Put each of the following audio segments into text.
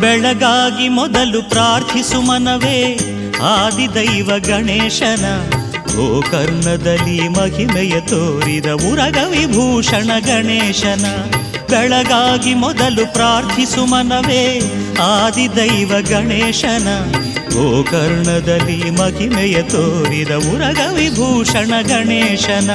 ಬೆಳಗಾಗಿ ಮೊದಲು ಪ್ರಾರ್ಥಿಸು ಮನವೇ. ಆದಿದೈವ ಗಣೇಶನ ಗೋಕರ್ಣದಲ್ಲಿ ಮಹಿಮೆಯ ತೋರಿದ ಉರಗ ವಿಭೂಷಣ ಗಣೇಶನ. ಬೆಳಗಾಗಿ ಮೊದಲು ಪ್ರಾರ್ಥಿಸು ಮನವೇ. ಆದಿದೈವ ಗಣೇಶನ ಗೋಕರ್ಣದಲ್ಲಿ ಮಹಿಮೆಯ ತೋರಿದ ಉರಗ ವಿಭೂಷಣ ಗಣೇಶನ.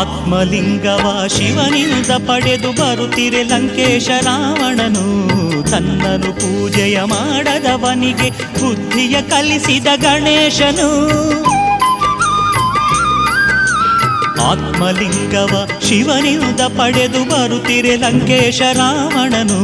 ಆತ್ಮಲಿಂಗವ ಶಿವನಿಂದ ಪಡೆದು ಬರುತ್ತಿರೆ ಲಂಕೇಶ ರಾವಣನು. ತನ್ನನು ಪೂಜೆಯ ಮಾಡದವನಿಗೆ ಬುದ್ಧಿಯ ಕಲಿಸಿದ ಗಣೇಶನು. ಆತ್ಮಲಿಂಗವ ಶಿವನಿಂದ ಪಡೆದು ಬರುತ್ತಿರೆ ಲಂಕೇಶ ರಾವಣನು.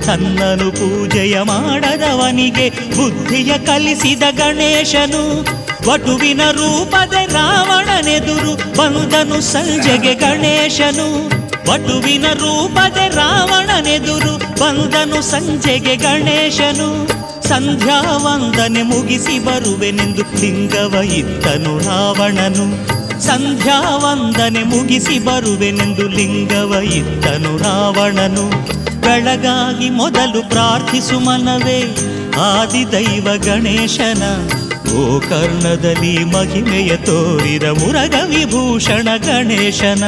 ತನ್ನನು ಪೂಜೆಯ ಮಾಡದವನಿಗೆ ಬುದ್ಧಿಯ ಕಲಿಸಿದ ಗಣೇಶನು. ವಟುವಿನ ರೂಪದ ರಾವಣನೆದುರು ಬಂದನು ಸಂಜೆಗೆ ಗಣೇಶನು, ವಟುವಿನ ರೂಪದ ರಾವಣನೆದುರು. ಬಂದನು ಸಂಜೆಗೆ ಗಣೇಶನು ಸಂಧ್ಯಾ ವಂದನೆ ಮುಗಿಸಿ ಬರುವೆನೆಂದು ಲಿಂಗವ ಇತ್ತನು ರಾವಣನು. ಸಂಧ್ಯಾ ವಂದನೆ ಮುಗಿಸಿ ಬರುವೆನೆಂದು ಲಿಂಗವ ಇತ್ತನು ರಾವಣನು. ಬೆಳಗಾಗಿ ಮೊದಲು ಪ್ರಾರ್ಥಿಸು ಮನವೇ, ಆದಿದೈವ ಗಣೇಶನ ಗೋಕರ್ಣದಲ್ಲಿ ಮಹಿಮೆಯ ತೋರಿದ ಮುರಗ ವಿಭೂಷಣ ಗಣೇಶನ.